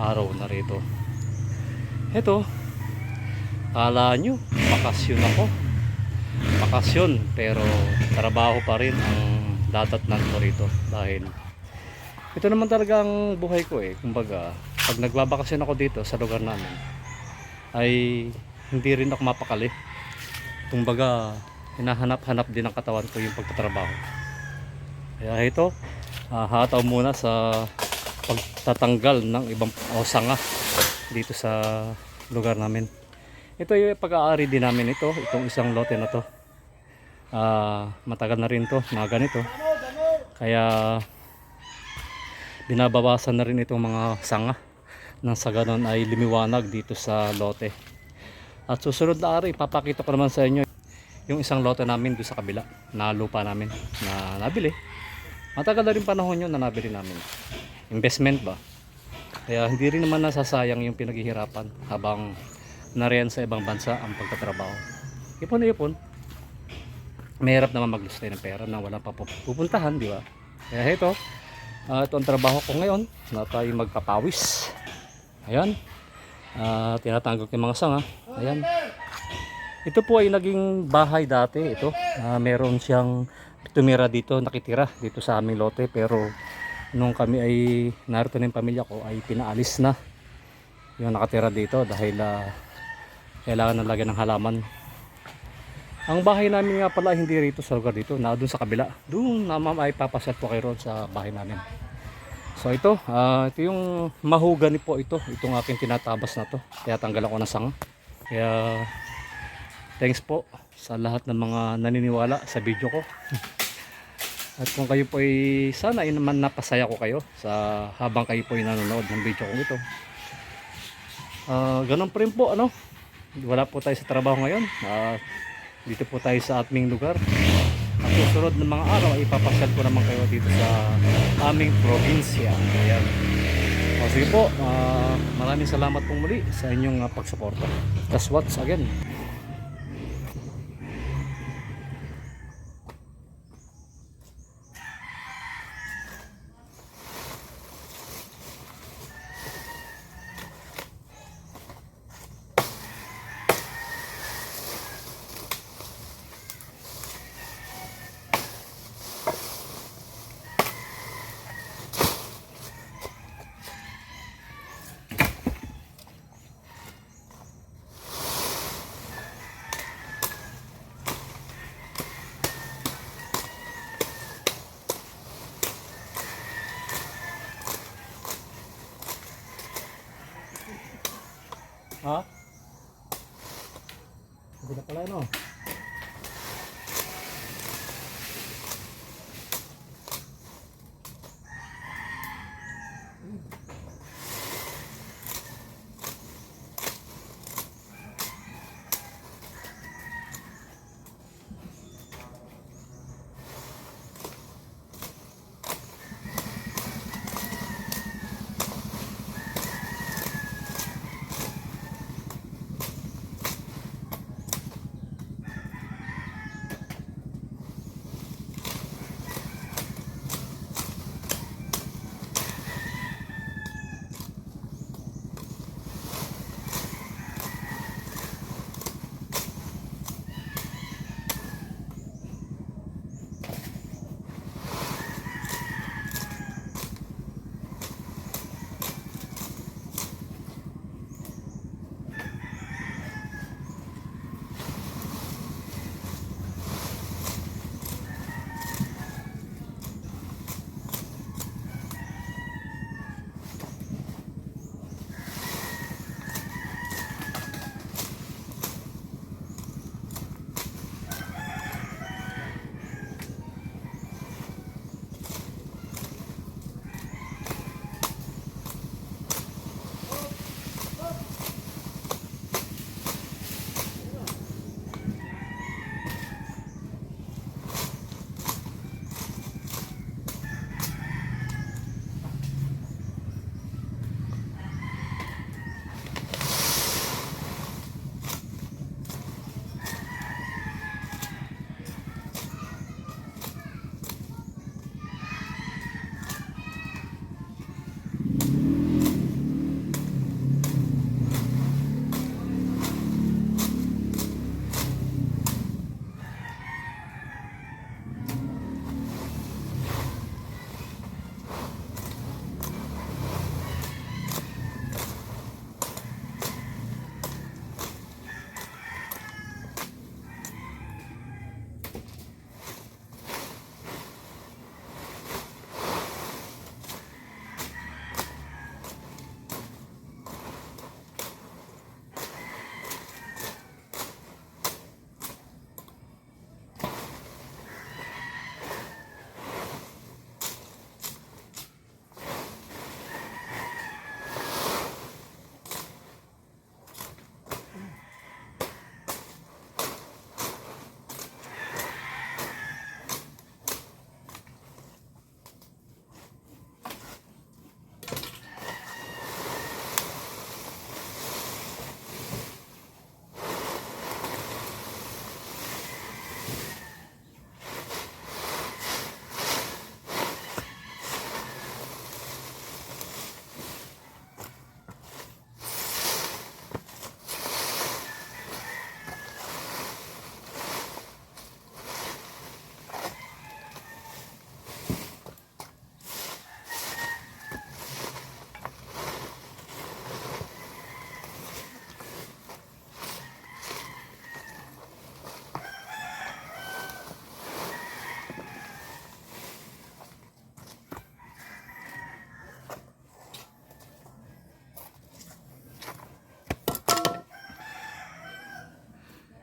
araw na rito. Ito, kala nyo, bakasyon ako. Bakasyon, pero trabaho pa rin ang dadatnan ko rito. Dahil, ito naman talaga ang buhay ko eh. Kumbaga, pag nagbabakasyon ako dito sa lugar namin, ay hindi rin ako mapakali. Kumbaga, hinahanap-hanap din ng katawan ko yung pagtatrabaho. Kaya ito, ah, hataw muna sa pagtatanggal ng ibang o sanga dito sa lugar namin. Ito yung pag-aari din namin ito, itong isang lote na to. Ah, matagal na rin to, na ganito. Kaya binabawasan na rin itong mga sanga nang sa ganon ay lumiwanag dito sa lote. At susunod na araw, ipapakita ko naman sa inyo yung isang lote namin doon sa kabila na lupa namin na nabili. Matagal na rin panahon yun na nabili namin. Investment ba? Kaya hindi rin naman nasasayang yung pinaghihirapan habang nariyan sa ibang bansa ang pagtatrabaho. Ipon na ipon. Mahirap naman maglustay ng pera na wala pa pup- pupuntahan, di ba? Kaya ito, ah, ito ang trabaho ko ngayon na tayo magpapawis. Ayan. Ah, tinatanggol yung mga sanga. Ayan. Ito po ay naging bahay dati ito. Ah, meron siyang tumira dito, nakitira dito sa aming lote pero nung kami ay narito na yung pamilya ko ay pinaalis na yung nakatira dito dahil ah, kailangan na lagyan ng halaman. Ang bahay namin nga pala hindi rito sa lugar dito, na doon sa kabila. Doon na ma'am ay papasal po kayo sa bahay namin. So ito, ah, ito yung mahugani po ito. Itong aking tinatabas na to. Kaya tanggal ako ng sanga. Kaya thanks po sa lahat ng mga naniniwala sa video ko. At kung kayo po ay sana ay naman napasaya ko kayo sa habang kayo po ay nanonood ng video ko ito. Ah, ganun pa rin po ano. Wala po tayo sa trabaho ngayon. Ah, dito po tayo sa aming lugar. At susunod ng mga araw ay ipapasyal ko naman kayo dito sa aming probinsya. Ayan. O sige po, ah, maraming salamat pong muli sa inyong uh, pagsuporta. That's what's again. Ha? Hindi na pala no.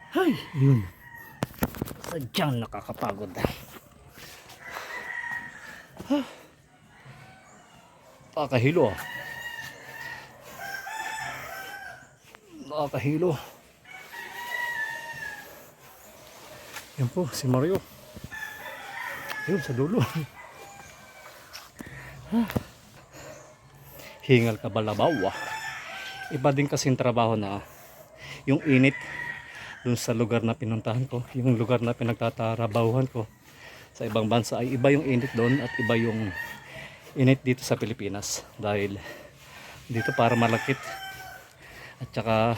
Ay, yun. Sadyang nakakapagod. Ah. Nakakahilo ah. Nakakahilo. Yan po, si Mario. Yun, sa dulo. Ah. Hingal ka balabaw ah. Iba din kasing trabaho na yung init dun sa lugar na pinuntahan ko, yung lugar na pinagtatarabahuhan ko. Sa ibang bansa ay iba yung init doon at iba yung init dito sa Pilipinas. Dahil dito para malakit. At saka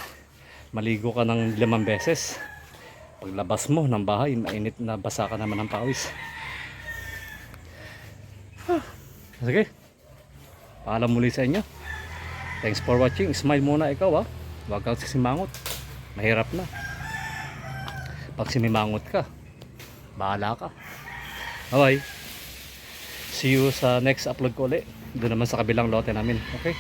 maligo ka ng limang beses. Paglabas mo ng bahay mainit na basa ka naman ng pawis. Ah, sige. Paalam muli sa inyo. Thanks for watching. Smile muna ikaw ha huwag kang sisimangot. Mahirap na pag simimangot ka bahala ka. Bye bye see you sa next upload ko ulit. Doon naman sa kabilang lote namin. Okay